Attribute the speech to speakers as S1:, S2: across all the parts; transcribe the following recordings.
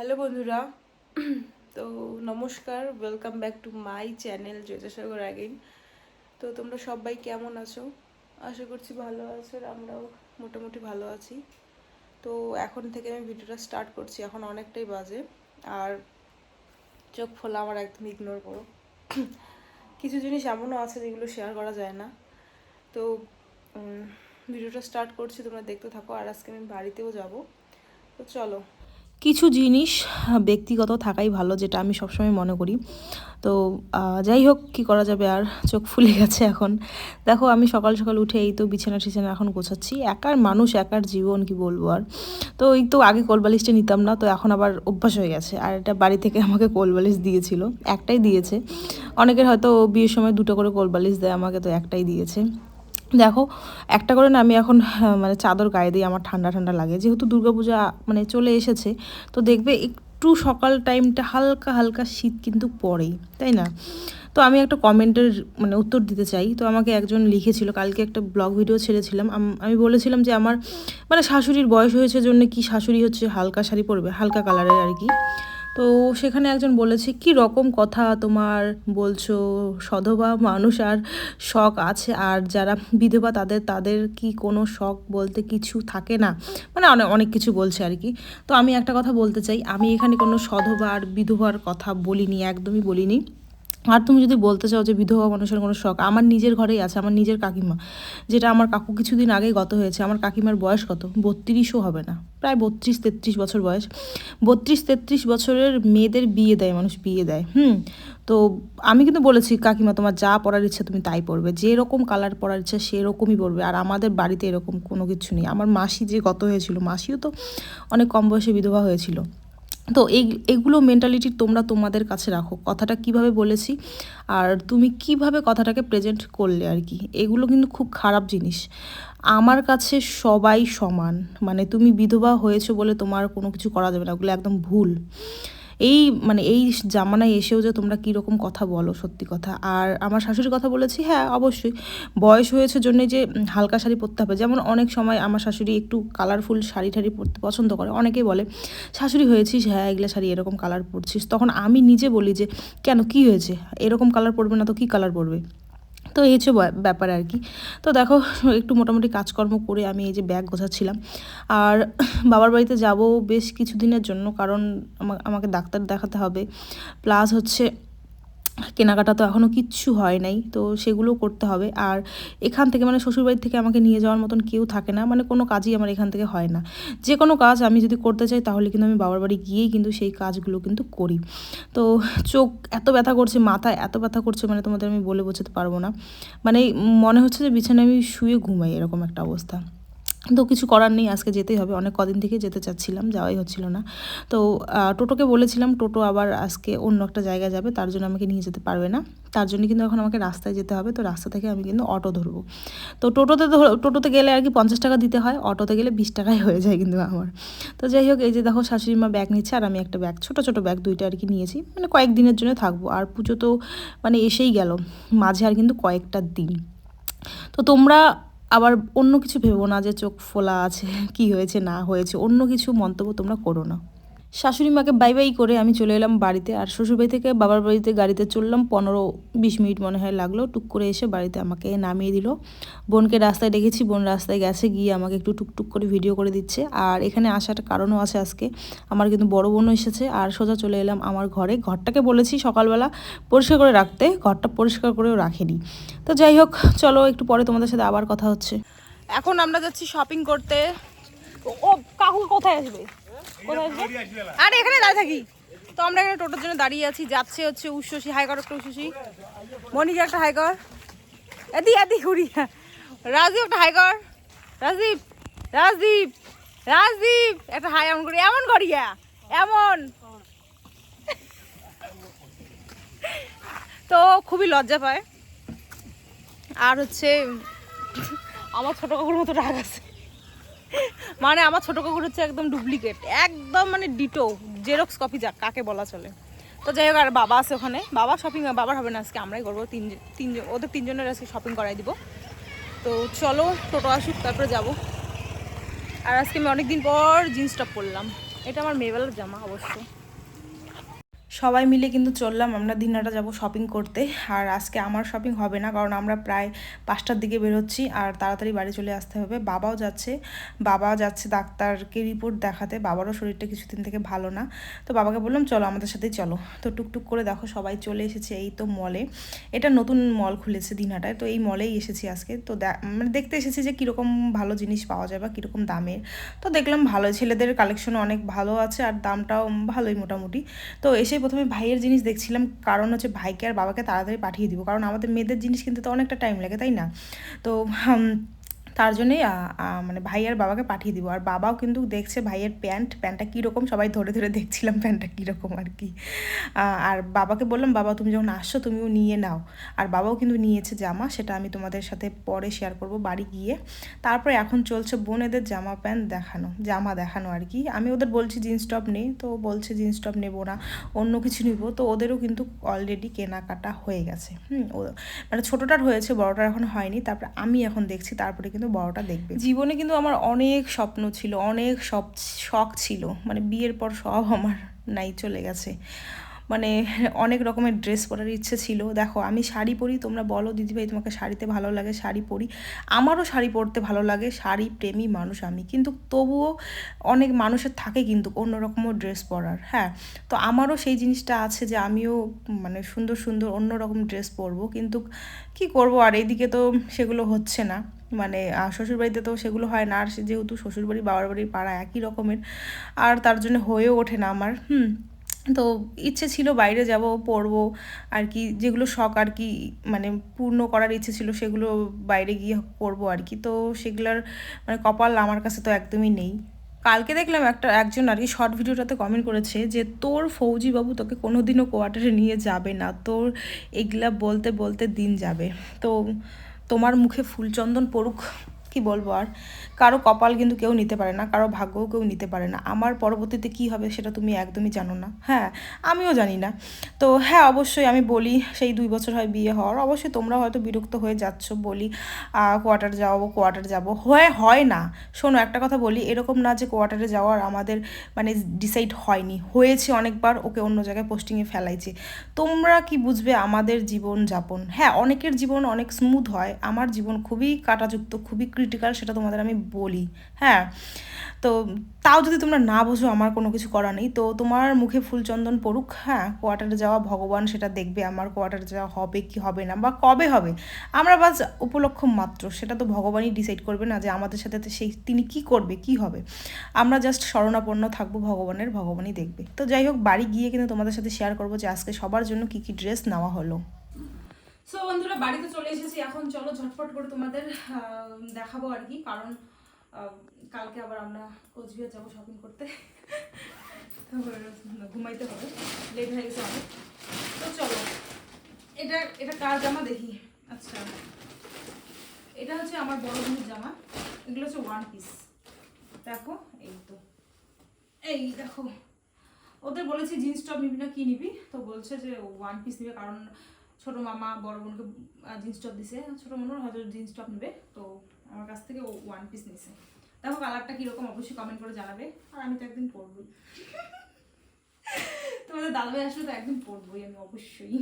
S1: Hello বন্ধুরা। তো নমস্কার welcome back to my channel Joysagar again তো তোমরা সবাই কেমন আছো? আশা করছি ভালো আছো আমরাও মোটামুটি ভালো আছি। তো এখন থেকে আমি ভিডিওটা স্টার্ট করছি, এখন অনেকটাই বাজে। আর চোখ ফোলা আমার একদম ইগনোর করো। কিছু জিনিস এমনও আছে যেগুলো শেয়ার করা যায় না। তো ভিডিওটা স্টার্ট করছি, তোমরা দেখতে থাকো। আর আজকে আমি বাড়িতেও যাব। তো চলো
S2: কিছু জিনিস ব্যক্তিগত থাকাই ভালো, যেটা আমি সবসময় মনে করি। তো যাই হোক, কি করা যাবে আর? চোখ ফুলে গেছে এখন। দেখো, আমি সকাল সকাল উঠে এই তো বিছানা টিছানা এখন গোছাচ্ছি। একার মানুষ, একার জীবন, কি বলব আর? তো, এই তো আগে কোলবালিশটা নিতাম না, তো এখন আবার অভ্যাস হয়ে গেছে। আর এটা বাড়ি থেকে আমাকে কোলবালিশ দিয়েছিল, একটাই দিয়েছে। অনেকের হয়তো বিয়ের সময় দুটো করে কোলবালিশ দেয়, আমাকে তো একটাই দিয়েছে। দেখো একটা করে না আমি এখন হ্যাঁ, মানে চাদর গায়ে দিই আমার ঠান্ডা ঠান্ডা লাগে। যেহেতু দুর্গাপূজা মানে চলে এসেছে তো দেখবে একটু সকাল টাইমটা হালকা হালকা শীত কিন্তু পড়েই তাই না? তো আমি একটা কমেন্টের মানে উত্তর দিতে চাই। তো আমাকে একজন লিখেছিল কালকে একটা ব্লগ ভিডিও ছেড়েছিলাম আমি বলেছিলাম যে আমার মানে শাশুড়ির বয়স হয়েছে জন্য কি শাশুড়ি হচ্ছে হালকা শাড়ি পরবে হালকা কালারের আর কি। তো সেখানে একজন বলেছে, কি রকম কথা তোমার বলছো? সধবা মানুষ আর শখ আছে, আর যারা বিধবা তাদের তাদের কি কোনো শখ বলতে কিছু থাকে না? মানে অনেক অনেক কিছু বলছে আর কি। তো আমি একটা কথা বলতে চাই, আমি এখানে কোনো সধবা আর বিধবার কথা বলিনি, একদমই বলিনি। আর তুমি যদি বলতে চাও যে বিধবা মানুষের কোনো শখ, আমার নিজের ঘরেই আছে, আমার নিজের কাকিমা, যেটা আমার কাকু কিছুদিন আগেই গত হয়েছে, আমার কাকিমার বয়স কত? বত্রিশও হবে না, প্রায় বত্রিশ তেত্রিশ বছর বয়স। বত্রিশ তেত্রিশ বছরের মেয়েদের বিয়ে দেয়, মানুষ বিয়ে দেয়, হুম? তো আমি কিন্তু বলেছি, কাকিমা তোমার যা পড়ার ইচ্ছা তুমি তাই পড়বে, যেরকম কালার পড়ার ইচ্ছা সেরকমই পড়বে, আর আমাদের বাড়িতে এরকম কোনো কিছু নেই। আমার মাসি যে গত হয়েছিল, মাসিও তো অনেক কম বয়সে বিধবা হয়েছিল। তো এই, এগুলো মেন্টালিটি তোমরা তোমাদের কাছে রাখো। কথাটা কীভাবে বলেছি আর তুমি কীভাবে কথাটাকে প্রেজেন্ট করলে আর কি, এগুলো কিন্তু খুব খারাপ জিনিস। আমার কাছে সবাই সমান মানে তুমি বিধবা হয়েছো বলে তোমার কোনো কিছু করা যাবে না, ওগুলো একদম ভুল। এই মানে এই জামানায় এসেও যে তোমরা কীরকম কথা বলো, সত্যি কথা। আর আমার শাশুড়ির কথা বলেছি হ্যাঁ অবশ্যই। বয়স হয়েছে জন্যে যে হালকা শাড়ি পরতে হবে। যেমন অনেক সময় আমার শাশুড়ি একটু কালারফুল শাড়ি ঠাড়ি পরতে পছন্দ করে, অনেকেই বলে, শাশুড়ি হয়েছিস হ্যাঁ এগুলো শাড়ি এরকম কালার পরছিস। তখন আমি নিজে বলি যে, কেন, কি হয়েছে? এরকম কালার পরবে না তো কী কালার পরবে? তো এই হচ্ছে ব্যাপার আর কি। তো দেখো, একটু মোটামুটি কাজকর্ম করে আমি এই যে ব্যাগ গোছাচ্ছিলাম। আর বাবার বাড়িতে যাব বেশ কিছুদিনের জন্য, কারণ আমা- আমাকে ডাক্তার দেখাতে হবে। প্লাস হচ্ছে কেনাকাটা তো এখনও কিচ্ছু হয় নাই, তো সেগুলো করতে হবে। আর এখান থেকে মানে শ্বশুরবাড়ি থেকে আমাকে নিয়ে যাওয়ার মতন কেউ থাকে না মানে কোনো কাজই আমার এখান থেকে হয় না। যে কোনো কাজ আমি যদি করতে চাই তাহলে কিন্তু আমি বাবার বাড়ি গিয়েই কিন্তু সেই কাজগুলো কিন্তু করি। তো চোখ এত ব্যথা করছে, মাথা এত ব্যথা করছে মানে তোমাদের আমি বলে বোঝাতে পারব না। মানে মনে হচ্ছে যে বিছানায় আমি শুয়ে ঘুমাই, এরকম একটা অবস্থা। তো কিছু করার নেই, আজকে যেতেই হবে। অনেক কদিন থেকে যেতে চাচ্ছিলাম, যাওয়াই হচ্ছিল না। তো টোটোকে বলেছিলাম, টোটো আবার আজকে অন্য একটা জায়গায় যাবে, তার জন্য আমাকে নিয়ে যেতে পারবে না। তার জন্য কিন্তু এখন আমাকে রাস্তায় যেতে হবে, তো রাস্তা থেকে আমি কিন্তু অটো ধরবো। তো টোটোতে টোটোতে গেলে আর কি পঞ্চাশ টাকা দিতে হয়, অটোতে গেলে বিশ টাকায় হয়ে যায় কিন্তু আমার। তো যাই হোক, এই যে দেখো শাশুড়ি মা ব্যাগ নিচ্ছে, আর আমি একটা ব্যাগ, ছোটো ছোটো ব্যাগ দুইটা আর কি নিয়েছি। মানে কয়েকদিনের জন্য থাকব, আর পুজো তো মানে এসেই গেল, মাঝে আর কিন্তু কয়েকটা দিন। তো তোমরা আবার অন্য কিছু ভেবো না যে চোখ ফোলা আছে, কি হয়েছে, না হয়েছে, অন্য কিছু মন্তব্য তোমরা করো না। শাশুড়ি মাকে বাই বাই করে আমি চলে এলাম বাড়িতে আর শ্বশুরবাড়ি থেকে বাবার বাড়িতে গাড়িতে চললাম পনেরো বিশ মিনিট মনে হয় লাগল। টুক করে এসে বাড়িতে আমাকে নামিয়ে দিল। বোনকে রাস্তায় দেখেছি বোন রাস্তায় গেছে, গিয়ে আমাকে একটু টুকটুক করে ভিডিও করে দিচ্ছে। আর এখানে আসার কারণও আছে আজকে। আমার কিন্তু বড় বোনও এসেছে আর সোজা চলে এলাম আমার ঘরে। ঘরটাকে বলেছি সকালবেলা পরিষ্কার করে রাখতে, ঘরটা পরিষ্কার করেও রাখেনি। তো যাই হোক, চলো একটু পরে তোমাদের সাথে আবার কথা হচ্ছে।
S1: এখন আমরা যাচ্ছি শপিং করতে। ও, কাকু কোথায় আসবে? আরে এখানে দাঁড়িয়ে থাকি। তো আমরা এখানে টোটোর জন্য দাঁড়িয়ে আছি যাচ্ছে হচ্ছে উষসী হাই কর একটা উষসী। মনিকা একটা হাই কর। এদি এদি ঘুরি রাজদীপ একটা হাই কর। রাজদীপ রাজদীপ রাজদীপ। একটা হাই এমন করি এমন করিয়া এমন। তো খুবই লজ্জা পায়। আর হচ্ছে আমার ছোট কাকুর মতো রাগ আছে। মানে আমার ছোট কুকুর হচ্ছে একদম ডুপ্লিকেট একদম মানে ডিটো জেরক্স কপি যাক, কাকে বলা চলে। তো যাই হোক, আর বাবা আছে ওখানে। বাবা শপিং বাবার হবে না, আজকে আমরাই করব। তিন তিনজন, ওদের তিনজনের আজকে শপিং করাই দিব। তো চলো, টোটো আসুক, তারপরে যাব। আর আজকে আমি অনেকদিন পর জিন্স টপ পরলাম। এটা আমার মেয়েবেলার জামা, অবশ্য।
S2: সবাই মিলে কিন্তু চললাম, আমরা দিনাটা যাব শপিং করতে। আর আজকে আমার শপিং হবে না, কারণ আমরা প্রায় পাঁচটার দিকে বেরোচ্ছি, আর তাড়াতাড়ি বাড়ি চলে আসতে হবে। বাবাও যাচ্ছে বাবা যাচ্ছে ডাক্তারকে রিপোর্ট দেখাতে, বাবারও শরীরটা কিছুদিন থেকে ভালো না। তো বাবাকে বললাম, চলো আমাদের সাথেই চলো। তো টুকটুক করে দেখো সবাই চলে এসেছে এই তো মলে এটা নতুন মল খুলেছে দিনহাটায়, তো এই মলেই এসেছি আজকে। তো মানে দেখতে এসেছি যে কীরকম ভালো জিনিস পাওয়া যায় বা কীরকম দামের। তো দেখলাম ভালো, ছেলেদের কালেকশন অনেক ভালো আছে, আর দামটাও ভালোই মোটামুটি। তো এসে প্রথমে ভাইয়ের জিনিস দেখছিলাম, কারণ হচ্ছে ভাইকে আর বাবাকে তাড়াতাড়ি পাঠিয়ে দিব। কারণ আমাদের মেয়েদের জিনিস কিন্তু তো অনেকটা টাইম লাগে, তাই না? তো তার জন্যই মানে ভাই আর বাবাকে পাঠিয়ে দিব। আর বাবাও কিন্তু দেখছে ভাইয়ের প্যান্ট, প্যান্টটা কীরকম, সবাই ধরে ধরে দেখছিলাম প্যান্টটা কীরকম আর কি। আর বাবাকে বললাম, বাবা, তুমি যখন আসছো, তুমিও নিয়ে নাও। আর বাবাও কিন্তু নিয়েছে জামা, সেটা আমি তোমাদের সাথে পরে শেয়ার করব বাড়ি গিয়ে। তারপরে এখন চলছে বোনেদের জামা প্যান্ট দেখানো, জামা দেখানো আর কি। আমি ওদের বলছি, জিন্স টপ নেই তো বলছে, জিন্স টপ নেব না, অন্য কিছু নিব। তো ওদেরও কিন্তু অলরেডি কেনাকাটা হয়ে গেছে। হুম মানে ছোটোটার হয়েছে, বড়টার এখন হয়নি। তারপরে আমি এখন দেখছি, তারপরে কিন্তু বড়টা দেখবে। জীবনে কিন্তু আমার অনেক স্বপ্ন ছিল, অনেক সব শখ ছিল। মানে বিয়ের পর সব আমার নাই চলে গেছে। মানে অনেক রকমের ড্রেস পরার ইচ্ছে ছিল। দেখো, আমি শাড়ি পরি, তোমরা বলো, দিদিভাই, তোমাকে শাড়িতে ভালো লাগে, শাড়ি পরি। আমারও শাড়ি পরতে ভালো লাগে, শাড়ি প্রেমী মানুষ আমি। কিন্তু তবুও অনেক মানুষের থাকে কিন্তু অন্যরকমও ড্রেস পরার হ্যাঁ? তো আমারও সেই জিনিসটা আছে যে আমিও মানে সুন্দর সুন্দর অন্যরকম ড্রেস পরবো। কিন্তু কি করব? আর এইদিকে তো সেগুলো হচ্ছে না। মানে শ্বশুরবাড়িতে তো সেগুলো হয় না। আর সে যেহেতু শ্বশুরবাড়ি বাবার বাড়ির পাড়া একই রকমের। আর তার জন্য হয়েও ওঠে না আমার, হুম। তো ইচ্ছে ছিল বাইরে যাব, পড়ব, আর কি, যেগুলো শখ আর কি মানে পূর্ণ করার ইচ্ছে ছিল সেগুলো বাইরে গিয়ে করব আর কি। তো সেগুলোর মানে কপাল আমার কাছে তো একদমই নেই। কালকে দেখলাম একটা, একজন আর কি শর্ট ভিডিওটাতে কমেন্ট করেছে যে, তোর ফৌজি বাবু তোকে কোনোদিনও কোয়ার্টারে নিয়ে যাবে না। তোর এগুলা বলতে বলতে দিন যাবে। তো তোমার মুখে ফুলচন্দন পড়ুক। কি বলব আর? কারও কপাল কিন্তু কেউ নিতে পারে না, কারও ভাগ্যও কেউ নিতে পারে না। আমার পরবর্তীতে কি হবে সেটা তুমি একদমই জানো না। হ্যাঁ আমিও জানি না। তো হ্যাঁ অবশ্যই আমি বলি সেই দুই বছর হয় বিয়ে হওয়ার। অবশ্যই তোমরা হয়তো বিরক্ত হয়ে যাচ্ছ বলি কোয়ার্টার যাব কোয়ার্টার যাব। হয় হয় না। শোনো, একটা কথা বলি, এরকম না যে কোয়ার্টারে যাওয়ার আমাদের মানে ডিসাইড হয়নি। হয়েছে অনেকবার, ওকে অন্য জায়গায় পোস্টিংয়ে ফেলাইছে। তোমরা কি বুঝবে আমাদের জীবন যাপন হ্যাঁ অনেকের জীবন অনেক স্মুথ হয়। আমার জীবন খুবই কাটাযুক্ত, খুবই ক্রিটিক্যাল সেটা তোমাদের আমি বলি হ্যাঁ? তো তাও যদি তোমরা না বোঝো আমার কোনো কিছু করা নেই, তো তোমার মুখে ফুলচন্দন পড়ুক হ্যাঁ? কোয়ার্টারে যাওয়া ভগবান সেটা দেখবে আমার কোয়ার্টারে যাওয়া হবে কি হবে না বা কবে হবে? আমরা বাস উপলক্ষ মাত্র, সেটা তো ভগবানই ডিসাইড করবে না যে আমাদের সাথে সেই তিনি কি করবে, কি হবে? আমরা জাস্ট শরণাপন্ন থাকব ভগবানের, ভগবানই দেখবে। তো যাই হোক, বাড়ি গিয়ে কিন্তু তোমাদের সাথে শেয়ার করব যে আজকে সবার জন্য কি কি ড্রেস নেওয়া হলো।
S1: সো বন্ধুরা, বাড়িতে চলে এসেছি। এখন চলো, ঝটপট করে তোমাদের দেখাবো আর কি। কারণ কালকে আবার আমরা কোচবিহার যাব শপিং করতে। ঘুমাইতে হবে। লেট হয়ে গেছে অনেক। তো চলো, এটা এটা কার জামা দেখি? আচ্ছা এটা হচ্ছে আমার বড় বোনের জামা। এগুলো হচ্ছে ওয়ান পিস দেখো, এই তো। এই দেখো, ওদের বলেছি, জিন্স টপ নিবি না, কি নিবি? তো বলছে যে ওয়ান পিস নিবে। কারণ ছোট মামা, বড় বোনকে জিন্স টপ দিছে। ছোট বোনের হয়তো জিন্স টপ নেবে। তো আমার কাছ থেকে ও ওয়ান পিস নিছে। দেখো কালারটা কীরকম, অবশ্যই কমেন্ট করে জানাবে। আর আমি তো একদিন পরবই। তোমাদের দাদাভাই আসলে তো একদিন পরবই, আমি অবশ্যই।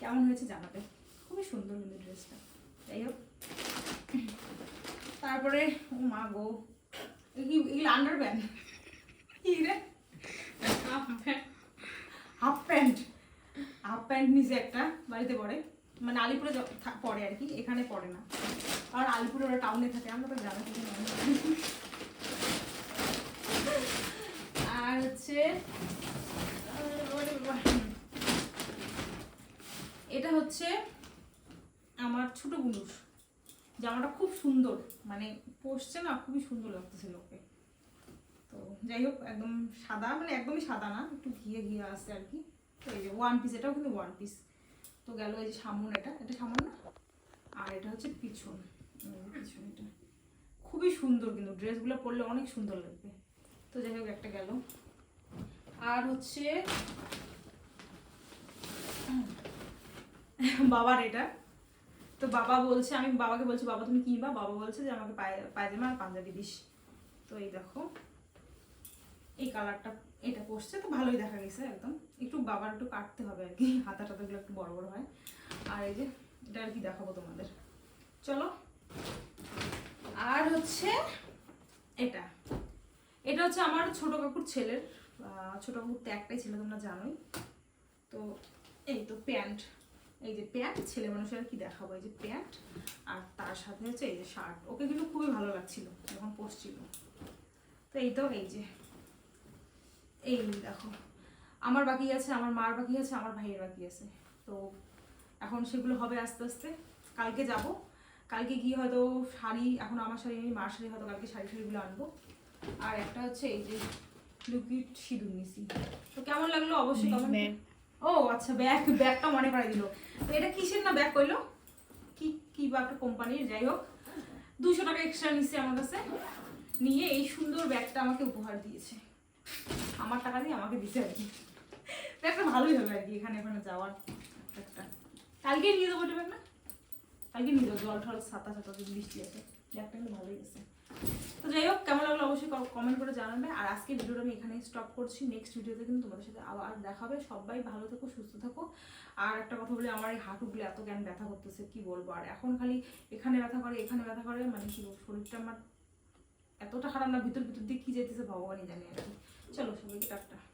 S1: কেমন হয়েছে জানাবে। খুবই সুন্দর কিন্তু ড্রেসটা যাই হোক। তারপরে, ও মা গো। এগুলো আন্ডার প্যান্ট কি রে হাফ প্যান্ট নিচে একটা বাড়িতে পরে মানে আলিপুরে পরে আর কি, এখানে পড়ে না। আর আলিপুরে ওরা টাউনে থাকে, আমরা তো গ্রামে থেকে আর হচ্ছে। এটা হচ্ছে আমার ছোট বুনুর জামাটা খুব সুন্দর মানে পরছে না, খুবই সুন্দর লাগতেছিল ওকে তো যাই হোক, একদম সাদা মানে একদমই সাদা না, একটু ঘিয়ে ঘিয়ে আসছে আর কি। এই যে ওয়ান পিস এটাও কিন্তু ওয়ান পিস তো গেল এই যে সামন এটা এটা সামন না? আর এটা হচ্ছে পিছন। পিছন এটা। খুবই সুন্দর কিন্তু, ড্রেসগুলো পরলে অনেক সুন্দর লাগবে। তো যাই হোক, একটা গেল। আর হচ্ছে বাবার এটা। তো বাবা বলছে, আমি বাবাকে বলছি, বাবা, তুমি কিনবা? বাবা বলছে যে, আমাকে পায়- পায়জামা আর পাঞ্জাবি দিস। তো এই দেখো।
S2: এই কালারটা এটা পড়ছে তো ভালোই দেখা গেছে একদম। একটু বাবার একটু কাটতে হবে আর কি হাতা টাতাগুলো একটু বড় বড় হয়। আর এই যে এটা আর কি দেখাবো তোমাদের। চলো। আর হচ্ছে এটা। এটা হচ্ছে আমার ছোট কাকুর ছেলের ছোট কাকুর তো একটাই ছিল, তোমরা জানোই। তো এই তো প্যান্ট। এই যে প্যান্ট, ছেলে মানুষের কি দেখাবো, এই যে প্যান্ট। আর তার সাথে হচ্ছে এই যে শার্ট। ওকে কিন্তু খুবই ভালো লাগছিল, যখন পরছিল। তো এই তো, এই যে। এই দেখো। আমার বাকি আছে আমার মার বাকি আছে আমার ভাইয়ের বাকি আছে। তো এখন সেগুলো হবে আস্তে আস্তে। কালকে যাব। কালকে গিয়ে হয়তো শাড়ি এখন আমার শাড়ি নেই মার শাড়ি হয়তো কালকে শাড়ি শাড়িগুলো আনব। আর একটা হচ্ছে এই যে লিকুইড সিঁদুর নিছি। তো কেমন লাগল অবশ্যই কমেন্ট ও আচ্ছা ব্যাগ ব্যাগটা মনে করাই দিল। তো এটা কিসের না ব্যাগ কইলো? কি কি বা একটা কোম্পানির যাই হোক। দুশো টাকা এক্সট্রা নিচ্ছে আমার কাছে। নিয়ে এই সুন্দর ব্যাগটা আমাকে উপহার দিয়েছে। আমার টাকা দিয়ে আমাকে দিতে আর কি। ব্যাগটা ভালোই হবে আর কি, এখানে ওখানে যাওয়ার একটা। কালকে নিয়ে দেবো এটা না? কালকে নিয়ে দেবো জল ছাতা ছাতা যদি বৃষ্টি আছে। ব্যাগটা কিন্তু ভালোই আছে। তো যাই হোক, কেমন লাগল অবশ্যই কমেন্ট করে জানাবে। আর আজকে ভিডিওটা আমি এখানেই স্টপ করছি। নেক্সট ভিডিওতে কিন্তু তোমাদের সাথে আবার দেখা হবে সবাই ভালো থেকো, সুস্থ থাকো। আর একটা কথা বলি, আমার এই হাঁটুগুলো এত জ্ঞান ব্যথা করতেছে, কি বলব? আর এখন খালি এখানে ব্যথা করে, এখানে ব্যথা করে মানে কি শরীরটা আমার এতটা খারাপ না, ভিতর ভিতর দিয়ে কি যেতেছে ভগবানই জানে আর চলো সবাইকে টাটা